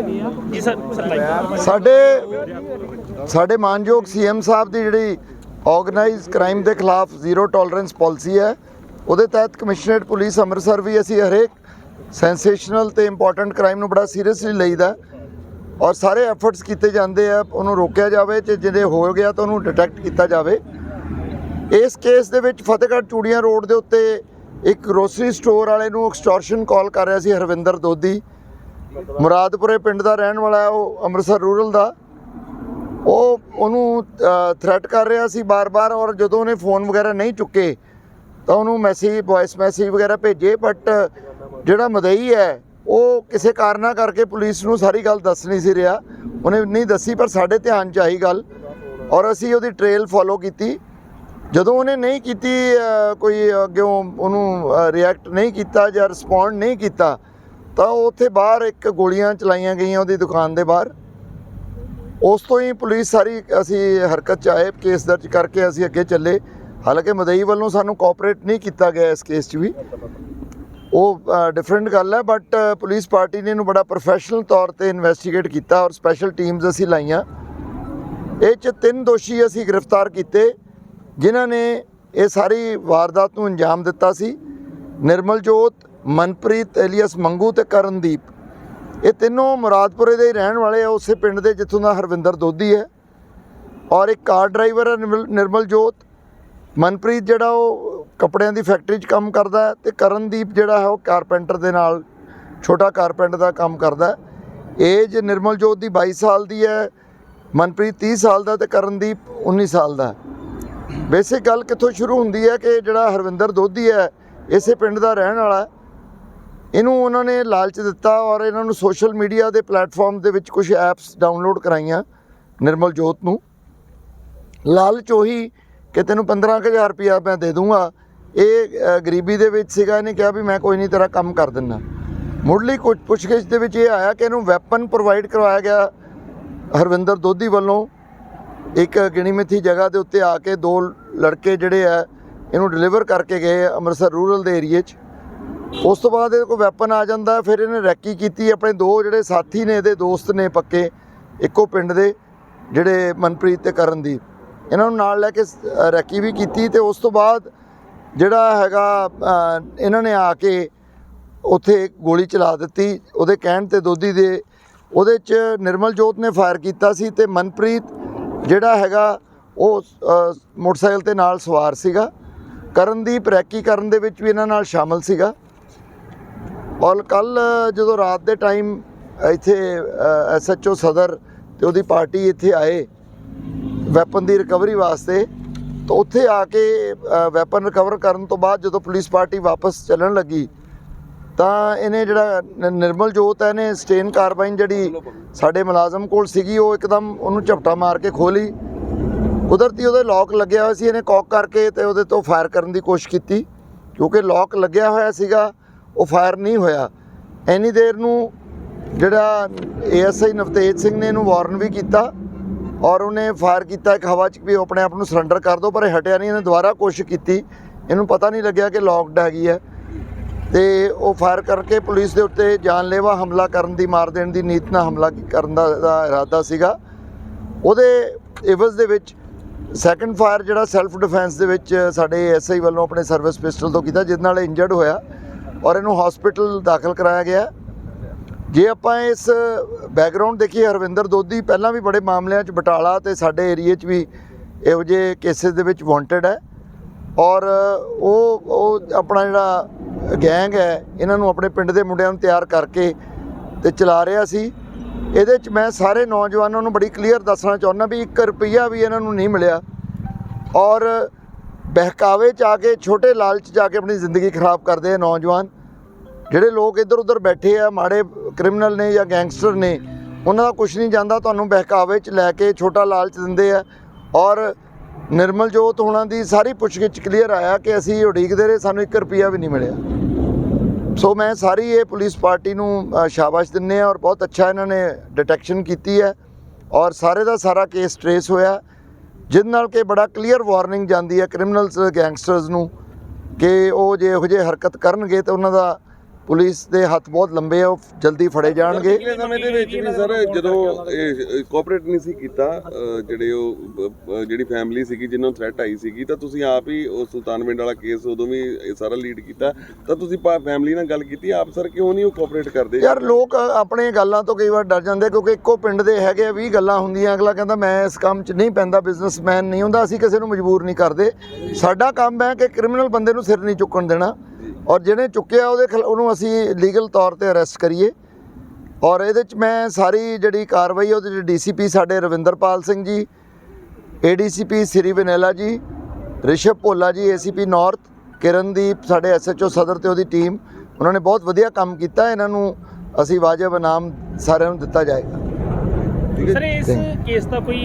ਜੀ ਸਰ ਸਾਡੇ ਸਾਡੇ ਮਾਨਯੋਗ ਸੀਐਮ ਸਾਹਿਬ ਦੀ ਜਿਹੜੀ ਆਰਗੇਨਾਈਜ਼ ਕ੍ਰਾਈਮ ਦੇ ਖਿਲਾਫ ਜ਼ੀਰੋ ਟੋਲਰੈਂਸ ਪਾਲਿਸੀ ਹੈ, ਉਹਦੇ ਤਹਿਤ ਕਮਿਸ਼ਨਰੇਟ ਪੁਲਿਸ ਅੰਮ੍ਰਿਤਸਰ ਵੀ ਅਸੀਂ ਹਰੇਕ ਸੈਂਸੇਸ਼ਨਲ ਤੇ ਇੰਪੋਰਟੈਂਟ ਕ੍ਰਾਈਮ ਨੂੰ ਬੜਾ ਸੀਰੀਅਸਲੀ ਲਈਦਾ ਔਰ ਸਾਰੇ ਐਫਰਟਸ ਕੀਤੇ ਜਾਂਦੇ ਆ, ਉਹਨੂੰ ਰੋਕਿਆ ਜਾਵੇ ਤੇ ਜਿਹਦੇ ਹੋ ਗਿਆ ਤਾਂ ਉਹਨੂੰ ਡਿਟੈਕਟ ਕੀਤਾ ਜਾਵੇ। ਇਸ ਕੇਸ ਦੇ ਵਿੱਚ ਫਤਿਹਗੜ੍ਹ ਚੂੜੀਆਂ ਰੋਡ ਦੇ ਉੱਤੇ ਇੱਕ ਗਰੋਸਰੀ ਸਟੋਰ ਵਾਲੇ ਨੂੰ ਐਕਸਟੋਰਸ਼ਨ ਕਾਲ ਕਰ ਰਿਹਾ ਸੀ ਹਰਵਿੰਦਰ ਦੋਦੀ ਮੁਰਾਦਪੁਰੇ ਪਿੰਡ ਦਾ ਰਹਿਣ ਵਾਲਾ ਹੈ, ਉਹ ਅੰਮ੍ਰਿਤਸਰ ਰੂਰਲ ਦਾ। ਉਹ ਉਹਨੂੰ ਥ੍ਰੈਟ ਕਰ ਰਿਹਾ ਸੀ ਬਾਰ-ਬਾਰ ਔਰ ਜਦੋਂ ਉਹਨੇ ਫੋਨ ਵਗੈਰਾ ਨਹੀਂ ਚੁੱਕੇ, ਤਾਂ ਉਹਨੂੰ ਮੈਸੇਜ ਵੌਇਸ ਮੈਸੇਜ ਵਗੈਰਾ ਭੇਜੇ ਬਟ ਜਿਹੜਾ ਮਦਈ ਹੈ, ਉਹ ਕਿਸੇ ਕਾਰਨਾ ਕਰਕੇ ਪੁਲਿਸ ਨੂੰ ਸਾਰੀ ਗੱਲ ਦੱਸ ਨਹੀਂ ਸੀ ਰਿਹਾ। ਉਹਨੇ ਨਹੀਂ ਦੱਸੀ, ਪਰ ਸਾਡੇ ਧਿਆਨ 'ਚ ਆਈ ਗੱਲ। ਔਰ ਅਸੀਂ ਉਹਦੀ ਟ੍ਰੇਲ ਫੋਲੋ ਕੀਤੀ। ਜਦੋਂ ਉਹਨੇ ਨਹੀਂ ਕੀਤੀ ਕੋਈ ਅੱਗੇ ਉਹਨੂੰ ਰਿਐਕਟ ਨਹੀਂ ਕੀਤਾ ਜਾਂ ਰਿਸਪੌਂਡ ਨਹੀਂ ਕੀਤਾ ਤਾਂ ਉਹ ਉੱਥੇ ਬਾਹਰ ਇੱਕ ਗੋਲੀਆਂ ਚਲਾਈਆਂ ਗਈਆਂ ਉਹਦੀ ਦੁਕਾਨ ਦੇ ਬਾਹਰ। ਉਸ ਤੋਂ ਹੀ ਪੁਲਿਸ ਸਾਰੀ ਅਸੀਂ ਹਰਕਤ ਚ ਆਏ, ਕੇਸ ਦਰਜ ਕਰਕੇ ਅਸੀਂ ਅੱਗੇ ਚੱਲੇ। ਹਾਲਾਂਕਿ ਮਦਈ ਵੱਲੋਂ ਸਾਨੂੰ ਕੋਆਪਰੇਟ ਨਹੀਂ ਕੀਤਾ ਗਿਆ ਇਸ ਕੇਸ 'ਚ ਵੀ। ਉਹ ਡਿਫਰੈਂਟ ਗੱਲ ਹੈ ਬਟ ਪੁਲਿਸ ਪਾਰਟੀ ਨੇ ਇਹਨੂੰ ਬੜਾ ਪ੍ਰੋਫੈਸ਼ਨਲ ਤੌਰ ਤੇ ਇਨਵੈਸਟੀਗੇਟ ਕੀਤਾ ਔਰ ਸਪੈਸ਼ਲ ਟੀਮਸ ਅਸੀਂ ਲਾਈਆਂ। ਇਹ ਚ ਤਿੰਨ ਦੋਸ਼ੀ ਅਸੀਂ ਗ੍ਰਿਫਤਾਰ ਕੀਤੇ, ਜਿਨ੍ਹਾਂ ਨੇ ਇਹ ਸਾਰੀ ਵਾਰਦਾਤ ਨੂੰ ਅੰਜਾਮ ਦਿੱਤਾ ਸੀ। ਨਿਰਮਲ ਜੋਤ ਮਨਪ੍ਰੀਤ ਐਲੀਅਸ ਮੰਗੂ ਤੇ ਕਰਨਦੀਪ। ਇਹ ਤਿੰਨੋਂ ਮੁਰਾਦਪੁਰੇ ਦੇ ਹੀ ਰਹਿਣ ਵਾਲੇ ਆ, ਉਸੇ ਪਿੰਡ ਦੇ ਜਿੱਥੋਂ ਦਾ ਹਰਵਿੰਦਰ ਦੋਦੀ ਹੈ। ਔਰ ਇੱਕ ਕਾਰ ਡਰਾਈਵਰ ਹੈ ਨਿਰਮਲ- ਨਿਰਮਲ ਜੋਤ। ਮਨਪ੍ਰੀਤ ਜਿਹੜਾ ਉਹ ਕੱਪੜਿਆਂ ਦੀ ਫੈਕਟਰੀ 'ਚ ਕੰਮ ਕਰਦਾ ਹੈ ਤੇ ਕਰਨਦੀਪ ਜਿਹੜਾ ਹੈ ਉਹ ਕਾਰਪੈਂਟਰ ਦੇ ਨਾਲ, ਛੋਟਾ ਕਾਰਪੈਂਟਰ ਦਾ ਕੰਮ ਕਰਦਾ ਏਜ ਨਿਰਮਲ ਜੋਤ ਦੀ 22 ਸਾਲ ਦੀ ਹੈ, ਮਨਪ੍ਰੀਤ 30 ਸਾਲ ਦਾ ਤੇ ਕਰਨਦੀਪ 19 ਸਾਲ ਦਾ। ਬੇਸਿਕ ਗੱਲ ਕਿੱਥੋਂ ਸ਼ੁਰੂ ਹੁੰਦੀ ਹੈ ਕਿ ਜਿਹੜਾ ਹਰਵਿੰਦਰ ਦੋਧੀ ਹੈ, ਇਸੇ ਪਿੰਡ ਦਾ ਰਹਿਣ ਵਾਲਾ ਇਹਨੂੰ ਉਹਨਾਂ ਨੇ ਲਾਲਚ ਦਿੱਤਾ ਔਰ ਇਹਨਾਂ ਨੂੰ ਸੋਸ਼ਲ ਮੀਡੀਆ ਦੇ ਪਲੇਟਫਾਰਮ ਦੇ ਵਿੱਚ ਕੁਝ ਐਪਸ ਡਾਊਨਲੋਡ ਕਰਾਈਆਂ ਨਿਰਮਲ ਜੋਤ ਨੂੰ। ਲਾਲਚ ਉਹੀ ਕਿ ਤੈਨੂੰ 15000 ਰੁਪਇਆ ਮੈਂ ਦੇ ਦੂੰਗਾ। ਇਹ ਗਰੀਬੀ ਦੇ ਵਿੱਚ ਸੀਗਾ, ਇਹਨੇ ਕਿਹਾ ਵੀ ਮੈਂ ਕੋਈ ਨਹੀਂ ਤੇਰਾ ਕੰਮ ਕਰ ਦਿੰਦਾ। ਮੁੱਢਲੀ ਕੁਝ ਪੁੱਛਗਿੱਛ ਦੇ ਵਿੱਚ ਇਹ ਆਇਆ ਕਿ ਇਹਨੂੰ ਵੈਪਨ ਪ੍ਰੋਵਾਈਡ ਕਰਵਾਇਆ ਗਿਆ ਹਰਵਿੰਦਰ ਦੋਧੀ ਵੱਲੋਂ। ਇੱਕ ਗਿਣੀ ਮਿੱਥੀ ਜਗ੍ਹਾ ਦੇ ਉੱਤੇ ਆ ਕੇ ਦੋ ਲੜਕੇ ਜਿਹੜੇ ਆ, ਇਹਨੂੰ ਡਿਲੀਵਰ ਕਰਕੇ ਗਏ ਅੰਮ੍ਰਿਤਸਰ ਰੂਰਲ ਦੇ ਏਰੀਏ 'ਚ। ਉਸ ਤੋਂ ਬਾਅਦ ਇਹਦੇ ਕੋਲ ਵੈਪਨ ਆ ਜਾਂਦਾ, ਫਿਰ ਇਹਨੇ ਰੈਕੀ ਕੀਤੀ, ਆਪਣੇ ਦੋ ਜਿਹੜੇ ਸਾਥੀ ਨੇ, ਇਹਦੇ ਦੋਸਤ ਨੇ ਪੱਕੇ, ਇੱਕੋ ਪਿੰਡ ਦੇ, ਜਿਹੜੇ ਮਨਪ੍ਰੀਤ ਤੇ ਕਰਨਦੀਪ। ਇਹਨਾਂ ਨੂੰ ਨਾਲ ਲੈ ਕੇ ਰੈਕੀ ਵੀ ਕੀਤੀ ਤੇ ਉਸ ਤੋਂ ਬਾਅਦ ਜਿਹੜਾ ਹੈਗਾ ਇਹਨਾਂ ਨੇ ਆ ਕੇ ਉੱਥੇ ਗੋਲੀ ਚਲਾ ਦਿੱਤੀ। ਉਹਦੇ ਕਹਿਣ ਤੇ ਦੋਦੀ ਦੇ, ਉਹਦੇ ਚ ਨਿਰਮਲ ਜੋਤ ਨੇ ਫਾਇਰ ਕੀਤਾ ਸੀ ਤੇ ਮਨਪ੍ਰੀਤ ਜਿਹੜਾ ਹੈਗਾ, ਉਹ ਮੋਟਰਸਾਈਕਲ ਤੇ ਨਾਲ ਸਵਾਰ ਸੀਗਾ। ਕਰਨਦੀਪ ਰੈਕੀ ਕਰਨ ਦੇ ਵਿੱਚ ਵੀ ਇਹਨਾਂ ਨਾਲ ਸ਼ਾਮਲ ਸੀਗਾ। ਔਰ ਕੱਲ ਜਦੋਂ ਰਾਤ ਦੇ ਟਾਈਮ ਇੱਥੇ ਐਸਐਚਓ ਸਦਰ ਤੇ ਉਹਦੀ ਪਾਰਟੀ ਇੱਥੇ ਆਏ ਵੈਪਨ ਦੀ ਰਿਕਵਰੀ ਵਾਸਤੇ, ਤਾਂ ਉੱਥੇ ਆ ਕੇ ਵੈਪਨ ਰਿਕਵਰ ਕਰਨ ਤੋਂ ਬਾਅਦ ਜਦੋਂ ਪੁਲਿਸ ਪਾਰਟੀ ਵਾਪਸ ਚੱਲਣ ਲੱਗੀ, ਤਾਂ ਇਹਨੇ ਜਿਹੜਾ ਨਿਰਮਲ ਜੋਤ ਹੈ ਨੇ ਸਟੇਨ ਕਾਰਬਾਈਨ ਜਿਹੜੀ ਸਾਡੇ ਮੁਲਾਜ਼ਮ ਕੋਲ ਸੀਗੀ, ਉਹ ਇੱਕਦਮ ਉਹਨੂੰ ਝਪਟਾ ਮਾਰ ਕੇ ਖੋਲੀ ਕੁਦਰਤੀ ਉਹਦੇ ਲੋਕ ਲੱਗਿਆ ਹੋਇਆ ਸੀ, ਇਹਨੇ ਕੌਕ ਕਰਕੇ ਤੇ ਉਹਦੇ ਤੋਂ ਫਾਇਰ ਕਰਨ ਦੀ ਕੋਸ਼ਿਸ਼ ਕੀਤੀ, ਕਿਉਂਕਿ ਲੋਕ ਲੱਗਿਆ ਹੋਇਆ ਸੀਗਾ ਉਹ ਫਾਇਰ ਨਹੀਂ ਹੋਇਆ। ਐਨੀ ਦੇਰ ਨੂੰ ਜਿਹੜਾ ਏਐਸਆਈ ਨਵਤੇਜ ਸਿੰਘ ਨੇ ਇਹਨੂੰ ਵਾਰਨ ਵੀ ਕੀਤਾ ਔਰ ਉਹਨੇ ਫਾਇਰ ਕੀਤਾ ਇੱਕ ਹਵਾ 'ਚ ਵੀ ਉਹ ਆਪਣੇ ਆਪ ਨੂੰ ਸਰੈਂਡਰ ਕਰ ਦੋ, ਪਰ ਇਹ ਹਟਿਆ ਨਹੀਂ, ਇਹਨੇ ਦੁਬਾਰਾ ਕੋਸ਼ਿਸ਼ ਕੀਤੀ। ਇਹਨੂੰ ਪਤਾ ਨਹੀਂ ਲੱਗਿਆ ਕਿ ਲੌਕਡ ਹੈਗੀ ਹੈ। ਤੇ ਉਹ ਫਾਇਰ ਕਰਕੇ ਪੁਲਿਸ ਦੇ ਉੱਤੇ ਜਾਨਲੇਵਾ ਹਮਲਾ ਕਰਨ ਦੀ, ਮਾਰ ਦੇਣ ਦੀ ਨੀਤ ਨਾਲ ਹਮਲਾ ਕਰਨ ਦਾ ਇਰਾਦਾ ਸੀਗਾ। ਉਹਦੇ ਇਵਜ਼ ਦੇ ਵਿੱਚ ਸੈਕੰਡ ਫਾਇਰ ਜਿਹੜਾ ਸੈਲਫ ਡਿਫੈਂਸ ਦੇ ਵਿੱਚ ਸਾਡੇ ਐਸਆਈ ਵੱਲੋਂ ਆਪਣੇ ਸਰਵਿਸ ਪਿਸਟਲ ਤੋਂ ਕੀਤਾ ਜਿਸ ਨਾਲ ਇੰਜਰਡ ਹੋਇਆ। ਔਰ ਇਹਨੂੰ ਹਸਪੀਟਲ ਦਾਖਲ ਕਰਾਇਆ ਗਿਆ। ਜੇ ਆਪਾਂ ਇਸ ਬੈਕਗ੍ਰਾਉਂਡ ਦੇਖੀਏ, ਹਰਵਿੰਦਰ ਦੋਦੀ ਪਹਿਲਾਂ ਵੀ ਬੜੇ ਮਾਮਲਿਆਂ 'ਚ ਬਟਾਲਾ ਤੇ ਸਾਡੇ ਏਰੀਏ 'ਚ ਵੀ ਇਹੋ ਜਿਹੇ ਕੇਸਿਸ ਦੇ ਵਿੱਚ ਵਾਂਟਡ ਹੈ। ਔਰ ਉਹ ਉਹ ਆਪਣਾ ਜਿਹੜਾ ਗੈਂਗ ਹੈ, ਇਹਨਾਂ ਨੂੰ ਆਪਣੇ ਪਿੰਡ ਦੇ ਮੁੰਡਿਆਂ ਨੂੰ ਤਿਆਰ ਕਰਕੇ ਤੇ ਚਲਾ ਰਿਹਾ ਸੀ। ਇਹਦੇ 'ਚ ਮੈਂ ਸਾਰੇ ਨੌਜਵਾਨਾਂ ਨੂੰ ਬੜੀ ਕਲੀਅਰ ਦੱਸਣਾ ਚਾਹੁੰਦਾ ਵੀ 1 ਰੁਪਈਆ ਵੀ ਇਹਨਾਂ ਨੂੰ ਨਹੀਂ ਮਿਲਿਆ। ਔਰ ਬਹਿਕਾਵੇ 'ਚ ਆ ਕੇ, ਛੋਟੇ ਲਾਲਚ ਜਾ ਕੇ ਆਪਣੀ ਜ਼ਿੰਦਗੀ ਖਰਾਬ ਕਰਦੇ ਆ ਨੌਜਵਾਨ। ਜਿਹੜੇ ਲੋਕ ਇੱਧਰ ਉੱਧਰ ਬੈਠੇ ਆ, ਮਾੜੇ ਕ੍ਰਿਮੀਨਲ ਨੇ ਜਾਂ ਗੈਂਗਸਟਰ ਨੇ, ਉਹਨਾਂ ਦਾ ਕੁਝ ਨਹੀਂ ਜਾਂਦਾ, ਤੁਹਾਨੂੰ ਬਹਿਕਾਵੇ 'ਚ ਲੈ ਕੇ ਛੋਟਾ ਲਾਲਚ ਦਿੰਦੇ ਆ। ਔਰ ਨਿਰਮਲ ਜੋਤ ਹੋਣਾ ਦੀ ਸਾਰੀ ਪੁੱਛਗਿੱਛ ਕਲੀਅਰ ਆਇਆ ਕਿ ਅਸੀਂ ਉਡੀਕਦੇ ਰਹੇ, ਸਾਨੂੰ 1 ਰੁਪਿਆ ਵੀ ਨਹੀਂ ਮਿਲਿਆ। ਸੋ ਮੈਂ ਸਾਰੀ ਇਹ ਪੁਲਿਸ ਪਾਰਟੀ ਨੂੰ ਸ਼ਾਬਾਸ਼ ਦਿੰਨੇ ਆ ਔਰ ਬਹੁਤ ਅੱਛਾ ਇਹਨਾਂ ਨੇ ਡਿਟੈਕਸ਼ਨ ਕੀਤੀ ਹੈ। ਔਰ ਸਾਰੇ ਦਾ ਸਾਰਾ ਕੇਸ ਟਰੇਸ ਹੋਇਆ। ਜਿਹਦੇ ਨਾਲ ਕਿ ਬੜਾ ਕਲੀਅਰ ਵਾਰਨਿੰਗ ਜਾਂਦੀ ਹੈ ਕ੍ਰਿਮੀਨਲਸ ਗੈਂਗਸਟਰਸ ਨੂੰ ਕਿ ਉਹ ਜੇ ਇਹੋ ਜਿਹੇ ਹਰਕਤ ਕਰਨਗੇ ਤਾਂ ਉਹਨਾਂ ਦਾ ਪੁਲਿਸ ਦੇ ਹੱਥ ਬਹੁਤ ਲੰਬੇ ਆ ਉਹ ਜਲਦੀ ਫੜੇ ਜਾਣਗੇ। ਪਿਛਲੇ ਸਮੇਂ ਦੇ ਵਿੱਚ ਵੀ ਸਰ ਜਦੋਂ ਇਹ ਕੋਆਪਰੇਟ ਨਹੀਂ ਸੀ ਕੀਤਾ ਅਹ ਜਿਹੜੇ ਉਹ ਅਹ ਜਿਹੜੀ ਫੈਮਿਲੀ ਸੀਗੀ ਜਿਨ੍ਹਾਂ ਨੂੰ ਥ੍ਰੈਟ ਆਈ ਸੀਗੀ ਤਾਂ ਤੁਸੀਂ ਆਪ ਹੀ ਉਹ ਸੁਲਤਾਨਵਿੰਡ ਵਾਲਾ ਕੇਸ ਉਦੋਂ ਵੀ ਇਹ ਸਾਰਾ ਲੀਡ ਕੀਤਾ ਤਾਂ ਤੁਸੀਂ ਫੈਮਿਲੀ ਨਾਲ ਗੱਲ ਕੀਤੀ ਆਪ ਸਰ ਕਿਉਂ ਨਹੀਂ ਉਹ ਕੋਆਪਰੇਟ ਕਰਦੇ? ਯਾਰ ਲੋਕ ਆਪਣੇ ਗੱਲਾਂ ਤੋਂ ਕਈ ਵਾਰ ਡਰ ਜਾਂਦੇ ਕਿਉਂਕਿ ਇੱਕੋ ਪਿੰਡ ਦੇ ਹੈਗੇ ਆ 20 ਗੱਲਾਂ ਹੁੰਦੀਆਂ ਅਗਲਾ ਕਹਿੰਦਾ ਮੈਂ ਇਸ ਕੰਮ 'ਚ ਨਹੀਂ ਪੈਂਦਾ ਬਿਜ਼ਨਸਮੈਨ ਨਹੀਂ ਹੁੰਦਾ ਅਸੀਂ ਕਿਸੇ ਨੂੰ ਮਜਬੂਰ ਨਹੀਂ ਕਰਦੇ। ਸਾਡਾ ਕੰਮ ਹੈ ਕਿ ਕ੍ਰਿਮੀਨਲ ਬੰਦੇ ਨੂੰ ਸਿਰ ਨਹੀਂ ਚੁੱਕਣ ਦੇਣਾ। ਔਰ ਜਿਹਨੇ ਚੁੱਕਿਆ ਉਹਦੇ ਉਹਨੂੰ ਅਸੀਂ ਲੀਗਲ ਤੌਰ ਤੇ ਅਰੈਸਟ ਕਰੀਏ। ਔਰ ਇਹਦੇ 'ਚ ਮੈਂ ਸਾਰੀ ਜਿਹੜੀ ਕਾਰਵਾਈ ਉਹਦੇ 'ਚ ਡੀਸੀਪੀ ਸਾਡੇ ਰਵਿੰਦਰਪਾਲ ਸਿੰਘ ਜੀ ਏਡੀਸੀਪੀ ਸ੍ਰੀ ਵਿਨੇਲਾ ਜੀ ਰਿਸ਼ਵ ਭੋਲਾ ਜੀ ਏਸੀਪੀ ਨਾਰਥ ਕਿਰਨਦੀਪ ਸਾਡੇ ਐਸਐਚਓ ਸਦਰ ਤੇ ਉਹਦੀ ਟੀਮ ਉਹਨਾਂ ਨੇ ਬਹੁਤ ਵਧੀਆ ਕੰਮ ਕੀਤਾ। ਇਹਨਾਂ ਨੂੰ ਅਸੀਂ ਵਾਜਬ ਇਨਾਮ ਸਾਰਿਆਂ ਨੂੰ ਦਿੱਤਾ ਜਾਏਗਾ। ਸਰ ਇਸ ਕੇਸ ਦਾ ਕੋਈ